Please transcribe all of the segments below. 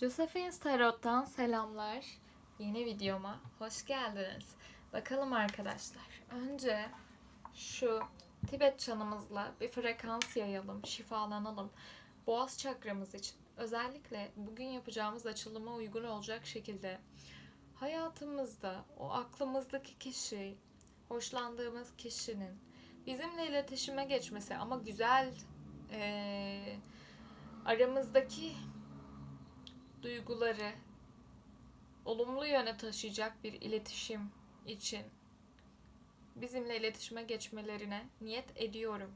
Josephine Tarot'tan selamlar. Yeni videoma hoş geldiniz. Bakalım arkadaşlar. Önce şu Tibet çanımızla bir frekans yayalım, şifalanalım. Boğaz çakramız için özellikle bugün yapacağımız açılıma uygun olacak şekilde hayatımızda o aklımızdaki kişi, hoşlandığımız kişinin bizimle iletişime geçmesi ama güzel eee, aramızdaki duyguları olumlu yöne taşıyacak bir iletişim için bizimle iletişime geçmelerine niyet ediyorum.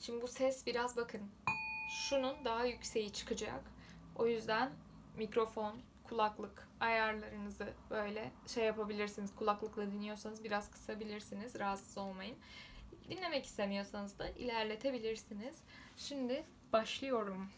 Şimdi bu ses biraz bakın. Şunun daha yükseği çıkacak. O yüzden mikrofon, kulaklık ayarlarınızı böyle şey yapabilirsiniz. Kulaklıkla dinliyorsanız biraz kısabilirsiniz. Rahatsız olmayın. Dinlemek istemiyorsanız da ilerletebilirsiniz. Şimdi başlıyorum.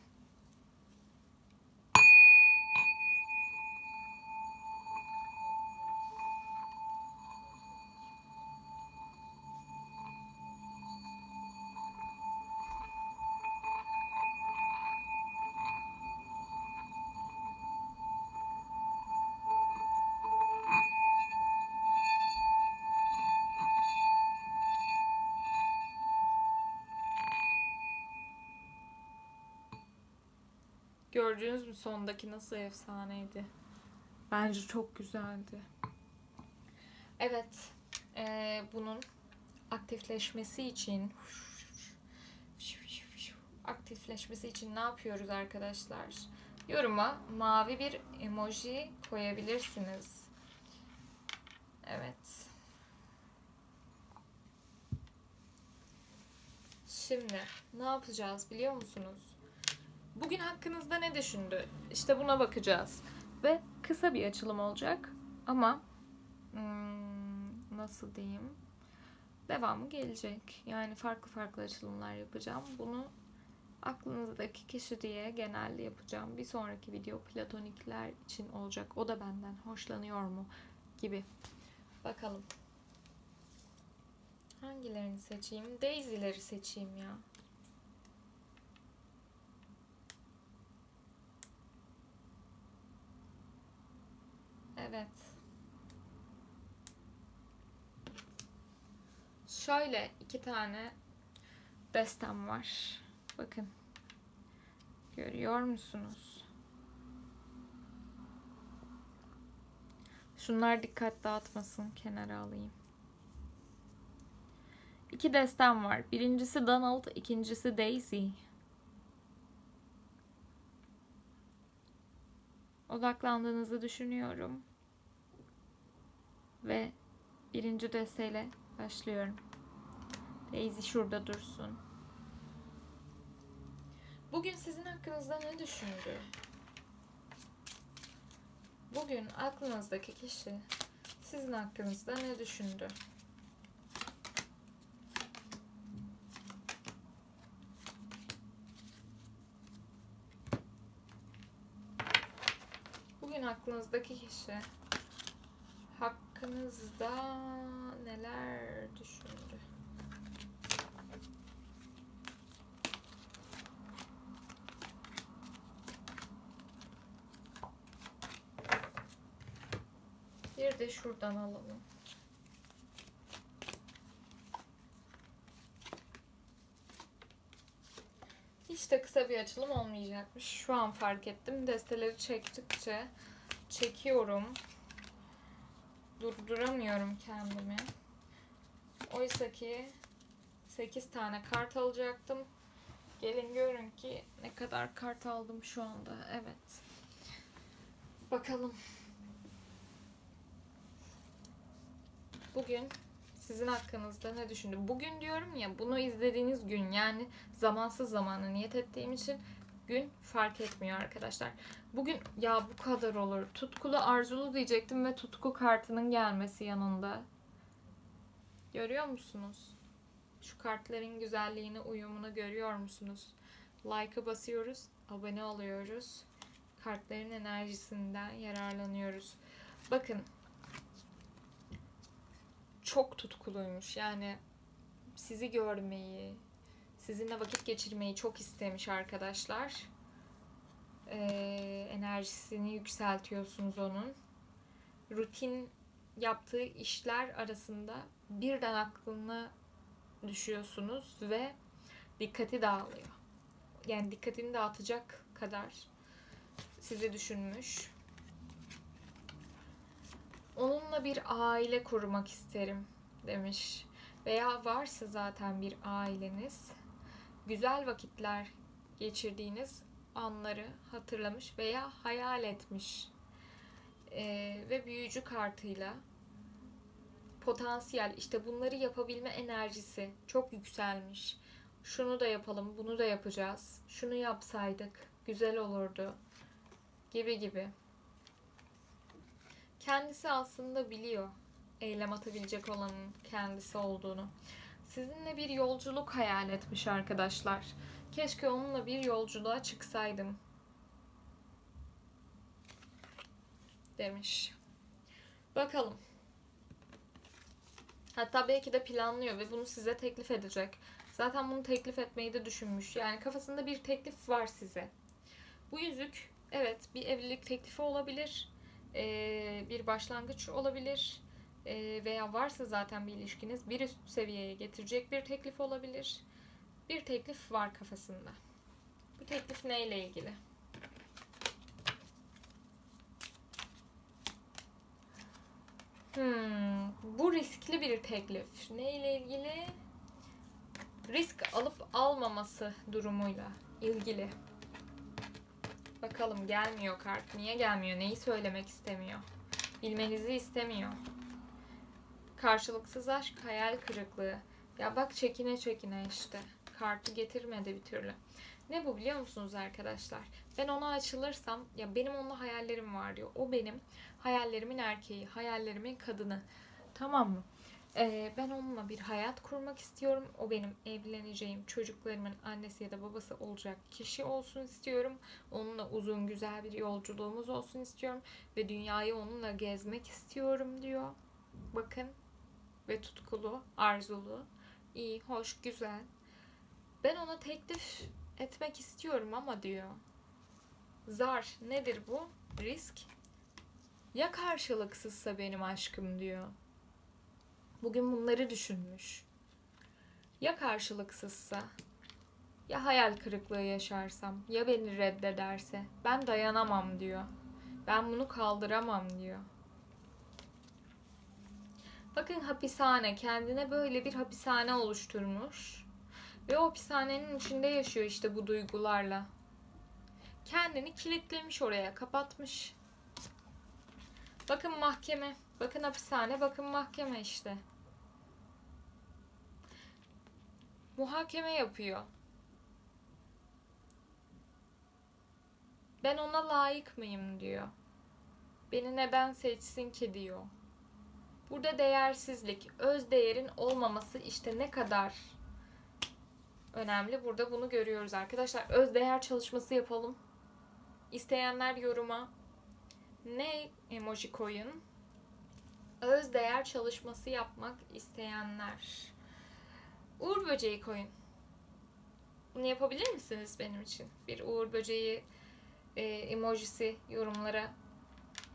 Gördünüz mü sondaki nasıl efsaneydi? Bence çok güzeldi. Evet, eee, bunun aktifleşmesi için aktifleşmesi için ne yapıyoruz arkadaşlar? Yoruma mavi bir emoji koyabilirsiniz. Evet. Şimdi ne yapacağız biliyor musunuz? Bugün hakkınızda ne düşündü? İşte buna bakacağız. Ve kısa bir açılım olacak. Ama hmm, nasıl diyeyim? Devamı gelecek. Yani farklı farklı açılımlar yapacağım. Bunu aklınızdaki kişi diye genelde yapacağım. Bir sonraki video platonikler için olacak. O da benden hoşlanıyor mu? Gibi. Bakalım. Hangilerini seçeyim? Daisy'leri seçeyim ya. Evet. Şöyle iki tane destem var. Bakın. Görüyor musunuz? Şunlar dikkat dağıtmasın. Kenara alayım. İki destem var. Birincisi Donald, ikincisi Daisy. Odaklandığınızı düşünüyorum. Ve birinci desteyle başlıyorum. Daisy şurada dursun. Bugün sizin hakkınızda ne düşündü? Bugün aklınızdaki kişi sizin hakkınızda ne düşündü? Bugün aklınızdaki kişi hakkınızda neler düşündü? Bir de şuradan alalım. Hiç de kısa bir açılım olmayacakmış. Şu an fark ettim. Desteleri çektikçe çekiyorum. Durduramıyorum kendimi. Oysa ki 8 tane kart alacaktım. Gelin görün ki ne kadar kart aldım şu anda. Evet. Bakalım. Bugün sizin hakkınızda ne düşündü? Bugün diyorum ya bunu izlediğiniz gün yani zamansız zamana niyet ettiğim için gün fark etmiyor arkadaşlar. Bugün ya bu kadar olur. Tutkulu arzulu diyecektim ve tutku kartının gelmesi yanında. Görüyor musunuz? Şu kartların güzelliğini, uyumunu görüyor musunuz? Like'ı basıyoruz, abone oluyoruz. Kartların enerjisinden yararlanıyoruz. Bakın çok tutkuluymuş. Yani sizi görmeyi, sizinle vakit geçirmeyi çok istemiş arkadaşlar. Ee, enerjisini yükseltiyorsunuz onun. Rutin yaptığı işler arasında birden aklına düşüyorsunuz ve dikkati dağılıyor. Yani dikkatini dağıtacak kadar sizi düşünmüş. Onunla bir aile kurmak isterim demiş. Veya varsa zaten bir aileniz, güzel vakitler geçirdiğiniz anları hatırlamış veya hayal etmiş. Ee, ve büyücü kartıyla potansiyel işte bunları yapabilme enerjisi çok yükselmiş. Şunu da yapalım, bunu da yapacağız. Şunu yapsaydık güzel olurdu gibi gibi. Kendisi aslında biliyor eylem atabilecek olanın kendisi olduğunu. Sizinle bir yolculuk hayal etmiş arkadaşlar. Keşke onunla bir yolculuğa çıksaydım. Demiş. Bakalım. Hatta belki de planlıyor ve bunu size teklif edecek. Zaten bunu teklif etmeyi de düşünmüş. Yani kafasında bir teklif var size. Bu yüzük evet bir evlilik teklifi olabilir. Ee, bir başlangıç olabilir. Ee, veya varsa zaten bir ilişkiniz bir üst seviyeye getirecek bir teklif olabilir. Bir teklif var kafasında. Bu teklif neyle ilgili? Hmm, bu riskli bir teklif. Neyle ilgili? Risk alıp almaması durumuyla ilgili. Bakalım gelmiyor kart. Niye gelmiyor? Neyi söylemek istemiyor? Bilmenizi istemiyor. Karşılıksız aşk, hayal kırıklığı. Ya bak çekine çekine işte. Kartı getirmedi bir türlü. Ne bu biliyor musunuz arkadaşlar? Ben ona açılırsam ya benim onunla hayallerim var diyor. O benim hayallerimin erkeği, hayallerimin kadını. Tamam mı? Ee, ben onunla bir hayat kurmak istiyorum. O benim evleneceğim çocuklarımın annesi ya da babası olacak kişi olsun istiyorum. Onunla uzun güzel bir yolculuğumuz olsun istiyorum. Ve dünyayı onunla gezmek istiyorum diyor. Bakın. Ve tutkulu, arzulu, iyi, hoş, güzel. Ben ona teklif etmek istiyorum ama diyor. Zar nedir bu? Risk. Ya karşılıksızsa benim aşkım diyor. Bugün bunları düşünmüş. Ya karşılıksızsa? Ya hayal kırıklığı yaşarsam? Ya beni reddederse? Ben dayanamam diyor. Ben bunu kaldıramam diyor. Bakın hapishane kendine böyle bir hapishane oluşturmuş. Ve o hapishanenin içinde yaşıyor işte bu duygularla. Kendini kilitlemiş oraya, kapatmış. Bakın mahkeme, bakın hapishane, bakın mahkeme işte. Muhakeme yapıyor. Ben ona layık mıyım diyor. Beni neden seçsin ki diyor. Burada değersizlik, öz değerin olmaması işte ne kadar önemli. Burada bunu görüyoruz arkadaşlar. Öz değer çalışması yapalım. İsteyenler yoruma ne emoji koyun. Öz değer çalışması yapmak isteyenler. Uğur böceği koyun. Bunu yapabilir misiniz benim için? Bir uğur böceği e, emojisi yorumlara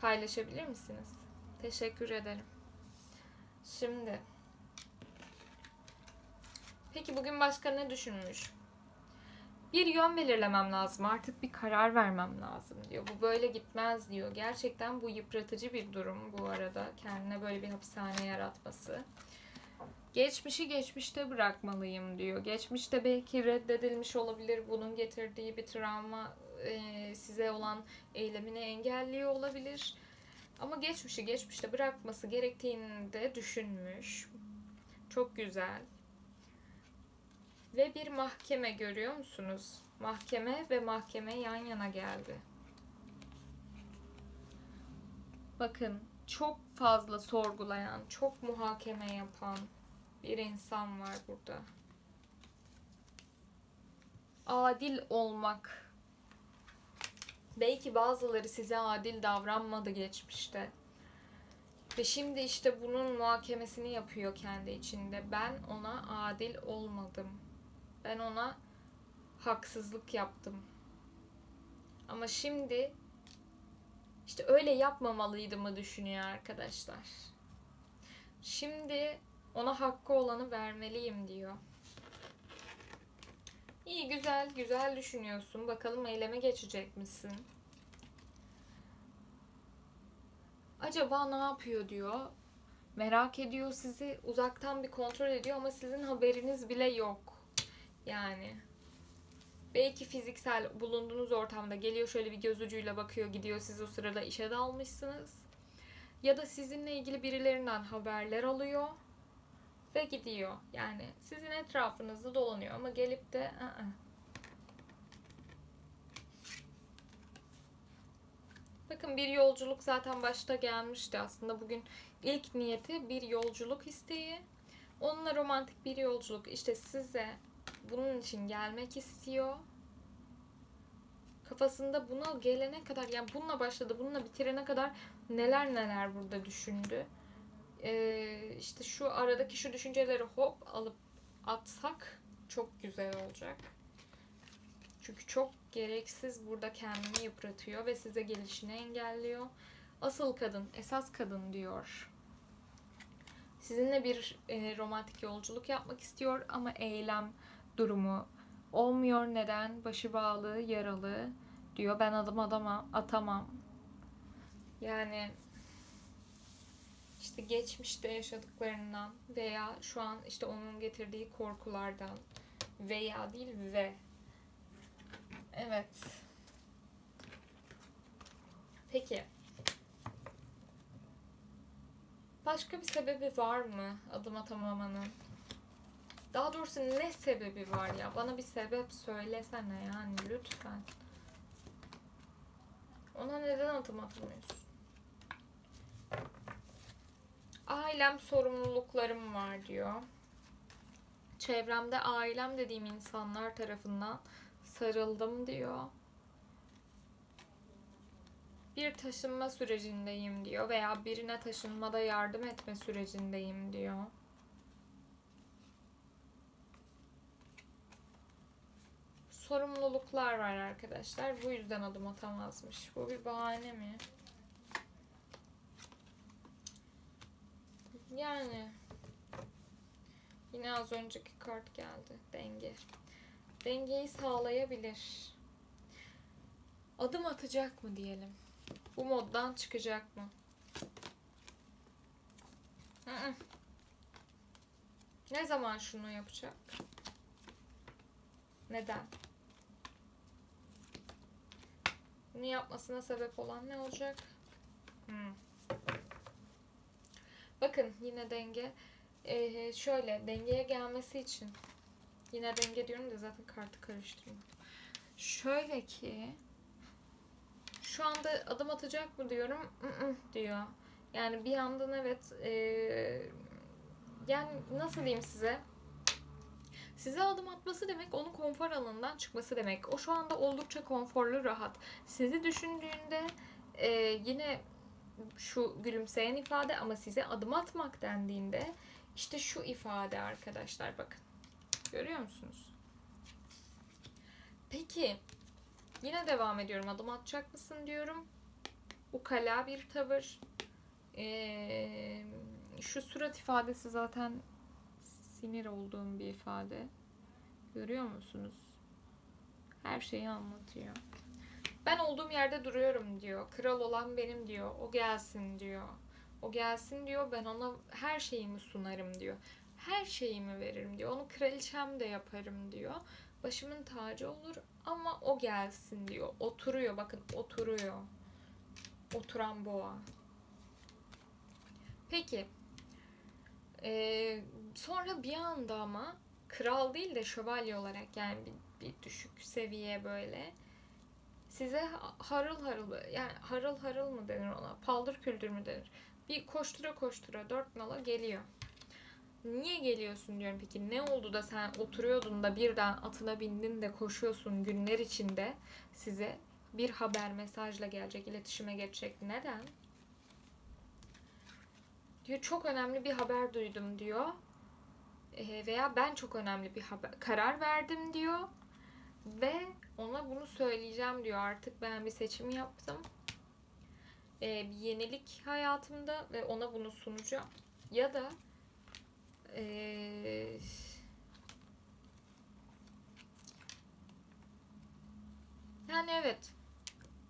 paylaşabilir misiniz? Teşekkür ederim. Şimdi Peki bugün başka ne düşünmüş? Bir yön belirlemem lazım. Artık bir karar vermem lazım diyor. Bu böyle gitmez diyor. Gerçekten bu yıpratıcı bir durum bu arada. Kendine böyle bir hapishane yaratması. Geçmişi geçmişte bırakmalıyım diyor. Geçmişte belki reddedilmiş olabilir. Bunun getirdiği bir travma size olan eylemini engelliyor olabilir. Ama geçmişi geçmişte bırakması gerektiğini de düşünmüş. Çok güzel. Ve bir mahkeme görüyor musunuz? Mahkeme ve mahkeme yan yana geldi. Bakın çok fazla sorgulayan, çok muhakeme yapan bir insan var burada. Adil olmak. Belki bazıları size adil davranmadı geçmişte. Ve şimdi işte bunun muhakemesini yapıyor kendi içinde. Ben ona adil olmadım. Ben ona haksızlık yaptım. Ama şimdi işte öyle yapmamalıydı düşünüyor arkadaşlar. Şimdi ona hakkı olanı vermeliyim diyor. İyi güzel güzel düşünüyorsun. Bakalım eyleme geçecek misin? Acaba ne yapıyor diyor. Merak ediyor sizi. Uzaktan bir kontrol ediyor ama sizin haberiniz bile yok. Yani belki fiziksel bulunduğunuz ortamda geliyor şöyle bir göz ucuyla bakıyor gidiyor siz o sırada işe dalmışsınız. Ya da sizinle ilgili birilerinden haberler alıyor ve gidiyor. Yani sizin etrafınızda dolanıyor ama gelip de ı-ı. Bakın bir yolculuk zaten başta gelmişti aslında. Bugün ilk niyeti bir yolculuk isteği. Onunla romantik bir yolculuk. İşte size bunun için gelmek istiyor. Kafasında buna gelene kadar yani bununla başladı, bununla bitirene kadar neler neler burada düşündü. Ee, işte şu aradaki şu düşünceleri hop alıp atsak çok güzel olacak. Çünkü çok gereksiz burada kendini yıpratıyor ve size gelişini engelliyor. Asıl kadın, esas kadın diyor. Sizinle bir e, romantik yolculuk yapmak istiyor ama eylem durumu olmuyor. Neden? Başı bağlı, yaralı diyor. Ben adım adama atamam. Yani işte geçmişte yaşadıklarından veya şu an işte onun getirdiği korkulardan veya değil ve. Evet. Peki. Başka bir sebebi var mı adım atamamanın daha doğrusu ne sebebi var ya? Bana bir sebep söylesene yani lütfen. Ona neden adım atamıyorsun ailem sorumluluklarım var diyor. Çevremde ailem dediğim insanlar tarafından sarıldım diyor. Bir taşınma sürecindeyim diyor veya birine taşınmada yardım etme sürecindeyim diyor. Sorumluluklar var arkadaşlar. Bu yüzden adım atamazmış. Bu bir bahane mi? Yani yine az önceki kart geldi. Denge. Dengeyi sağlayabilir. Adım atacak mı diyelim. Bu moddan çıkacak mı? Ne zaman şunu yapacak? Neden? Bunu yapmasına sebep olan ne olacak? Hmm. Bakın yine denge. Ee, şöyle dengeye gelmesi için yine denge diyorum da zaten kartı karıştırma. Şöyle ki şu anda adım atacak mı diyorum ı diyor. Yani bir yandan evet e, yani nasıl diyeyim size Size adım atması demek onun konfor alanından çıkması demek. O şu anda oldukça konforlu, rahat. Sizi düşündüğünde e, yine şu gülümseyen ifade ama size adım atmak dendiğinde işte şu ifade arkadaşlar bakın. Görüyor musunuz? Peki yine devam ediyorum. Adım atacak mısın diyorum. Ukala bir tavır. Ee, şu surat ifadesi zaten sinir olduğum bir ifade. Görüyor musunuz? Her şeyi anlatıyor. Ben olduğum yerde duruyorum diyor. Kral olan benim diyor. O gelsin diyor. O gelsin diyor. Ben ona her şeyimi sunarım diyor. Her şeyimi veririm diyor. Onu kraliçem de yaparım diyor. Başımın tacı olur ama o gelsin diyor. Oturuyor bakın oturuyor. Oturan boğa. Peki. Ee, sonra bir anda ama kral değil de şövalye olarak yani bir, bir düşük seviye böyle size harıl harıl yani harıl harıl mı denir ona paldır küldür mü denir bir koştura koştura dört nala geliyor. Niye geliyorsun diyorum peki ne oldu da sen oturuyordun da birden atına bindin de koşuyorsun günler içinde size bir haber mesajla gelecek iletişime geçecek neden? Diyor çok önemli bir haber duydum diyor. E, veya ben çok önemli bir haber karar verdim diyor. Ve Ona bunu söyleyeceğim diyor artık ben bir seçim yaptım. Ee, bir yenilik hayatımda ve ona bunu sunacağım. Ya da ee, yani evet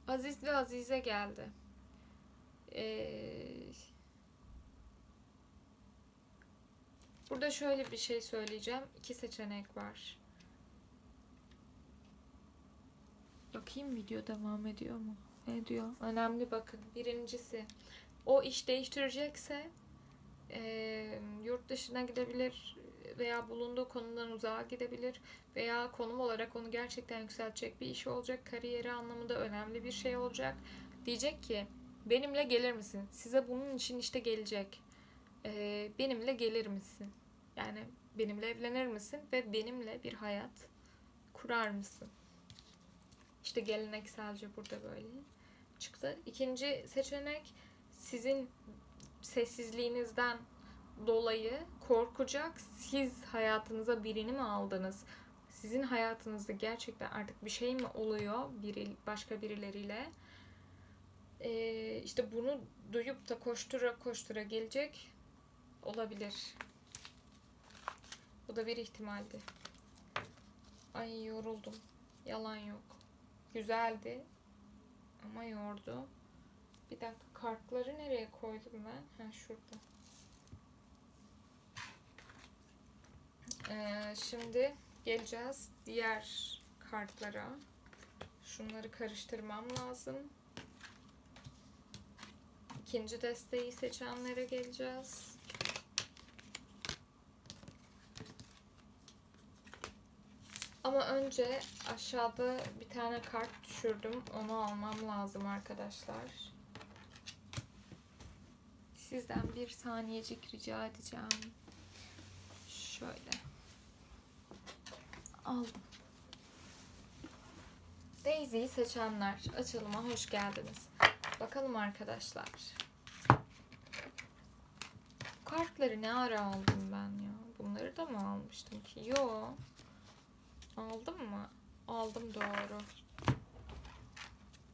Aziz ve Azize geldi. Ee, burada şöyle bir şey söyleyeceğim. İki seçenek var. Bakayım video devam ediyor mu? Ediyor. Önemli bakın. Birincisi o iş değiştirecekse eee, yurt dışına gidebilir veya bulunduğu konumdan uzağa gidebilir veya konum olarak onu gerçekten yükseltecek bir iş olacak. Kariyeri anlamında önemli bir şey olacak. Diyecek ki benimle gelir misin? Size bunun için işte gelecek. Eee, benimle gelir misin? Yani benimle evlenir misin ve benimle bir hayat kurar mısın? İşte gelenekselce burada böyle çıktı. İkinci seçenek sizin sessizliğinizden dolayı korkacak. Siz hayatınıza birini mi aldınız? Sizin hayatınızda gerçekten artık bir şey mi oluyor biri, başka birileriyle? Ee, işte bunu duyup da koştura koştura gelecek olabilir. Bu da bir ihtimaldi. Ay yoruldum. Yalan yok. Güzeldi. Ama yordu. Bir dakika kartları nereye koydum ben? Ha şurada. Ee, şimdi geleceğiz diğer kartlara. Şunları karıştırmam lazım. İkinci desteği seçenlere geleceğiz. Ama önce aşağıda bir tane kart düşürdüm. Onu almam lazım arkadaşlar. Sizden bir saniyecik rica edeceğim. Şöyle. Aldım. Daisy'yi seçenler açılıma hoş geldiniz. Bakalım arkadaşlar. Kartları ne ara aldım ben ya? Bunları da mı almıştım ki? Yo. Aldım mı? Aldım doğru.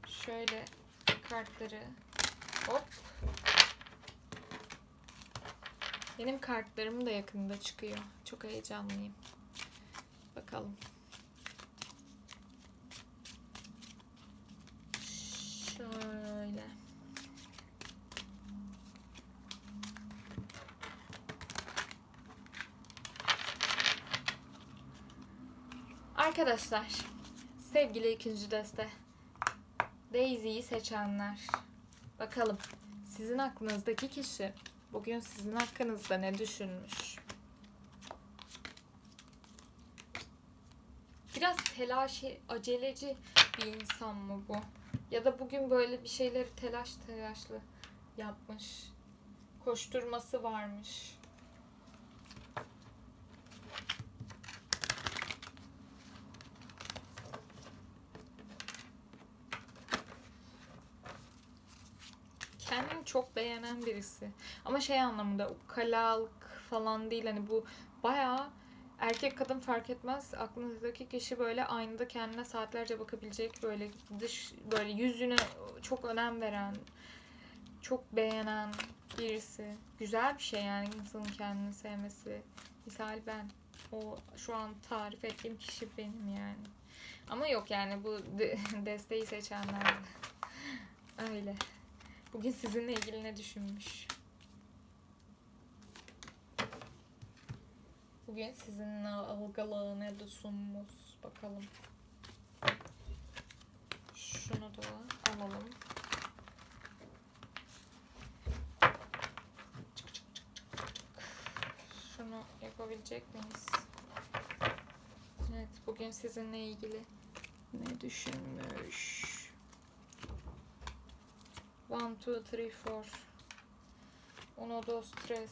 Şöyle kartları hop. Benim kartlarım da yakında çıkıyor. Çok heyecanlıyım. Bakalım. Şöyle. Arkadaşlar, sevgili ikinci deste, Daisy'yi seçenler. Bakalım sizin aklınızdaki kişi bugün sizin hakkınızda ne düşünmüş? Biraz telaşı, aceleci bir insan mı bu? Ya da bugün böyle bir şeyleri telaş telaşlı yapmış. Koşturması varmış. kendini çok beğenen birisi. Ama şey anlamında ukalalık falan değil hani bu bayağı erkek kadın fark etmez aklınızdaki kişi böyle aynada kendine saatlerce bakabilecek böyle dış böyle yüzüne çok önem veren çok beğenen birisi. Güzel bir şey yani insanın kendini sevmesi. Misal ben o şu an tarif ettiğim kişi benim yani. Ama yok yani bu de- desteği seçenler öyle. Bugün sizinle ilgili ne düşünmüş? Bugün sizinle algılağı ne sunmuş bakalım. Şunu da alalım. Çık, çık, çık, çık, çık. Şunu yapabilecek miyiz? Evet, bugün sizinle ilgili ne düşünmüş? One, two, three, four. Uno, dos, tres,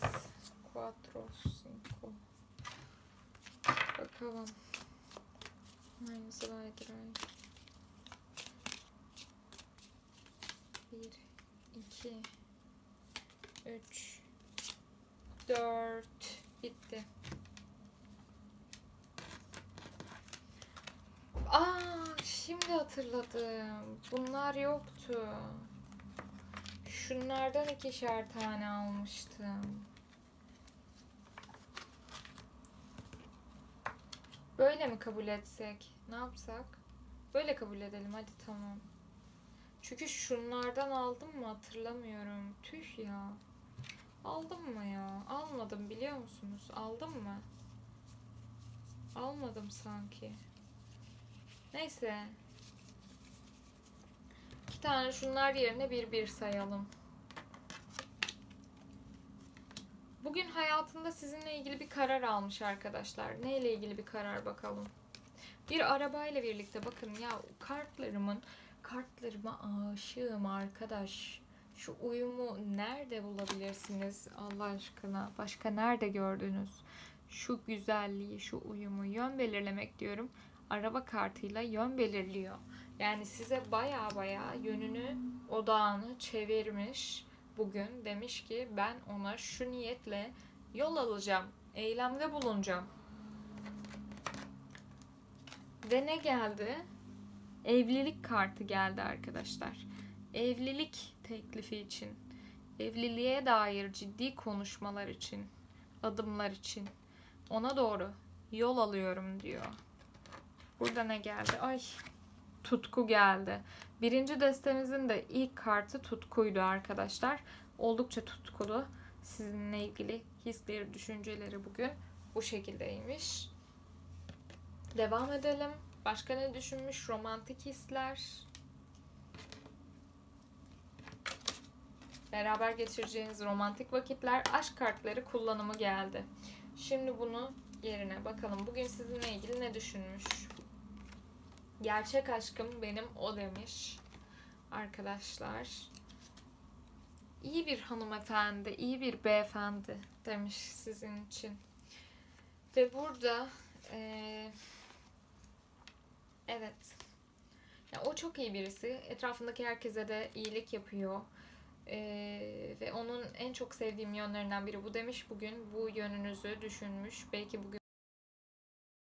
cuatro, cinco. Bakalım. Hangisi vardır ay? Bir, iki, üç, dört. Bitti. Aa, Şimdi hatırladım. Bunlar yoktu. Şunlardan ikişer tane almıştım. Böyle mi kabul etsek? Ne yapsak? Böyle kabul edelim hadi tamam. Çünkü şunlardan aldım mı hatırlamıyorum. Tüh ya. Aldım mı ya? Almadım biliyor musunuz? Aldım mı? Almadım sanki. Neyse. Tane şunlar yerine bir bir sayalım. Bugün hayatında sizinle ilgili bir karar almış arkadaşlar. Neyle ilgili bir karar bakalım. Bir arabayla birlikte bakın ya kartlarımın kartlarıma aşığım arkadaş. Şu uyumu nerede bulabilirsiniz Allah aşkına? Başka nerede gördünüz? Şu güzelliği, şu uyumu yön belirlemek diyorum. Araba kartıyla yön belirliyor. Yani size baya baya yönünü, odağını çevirmiş bugün. Demiş ki ben ona şu niyetle yol alacağım, eylemde bulunacağım. Ve ne geldi? Evlilik kartı geldi arkadaşlar. Evlilik teklifi için, evliliğe dair ciddi konuşmalar için, adımlar için ona doğru yol alıyorum diyor. Burada ne geldi? Ay tutku geldi. Birinci destemizin de ilk kartı tutkuydu arkadaşlar. Oldukça tutkulu. Sizinle ilgili hisleri, düşünceleri bugün bu şekildeymiş. Devam edelim. Başka ne düşünmüş? Romantik hisler. Beraber geçireceğiniz romantik vakitler, aşk kartları kullanımı geldi. Şimdi bunu yerine bakalım. Bugün sizinle ilgili ne düşünmüş? Gerçek aşkım benim o demiş. Arkadaşlar. İyi bir hanımefendi, iyi bir beyefendi demiş sizin için. Ve burada eee Evet. Ya o çok iyi birisi. Etrafındaki herkese de iyilik yapıyor. Ee, ve onun en çok sevdiğim yönlerinden biri bu demiş. Bugün bu yönünüzü düşünmüş. Belki bugün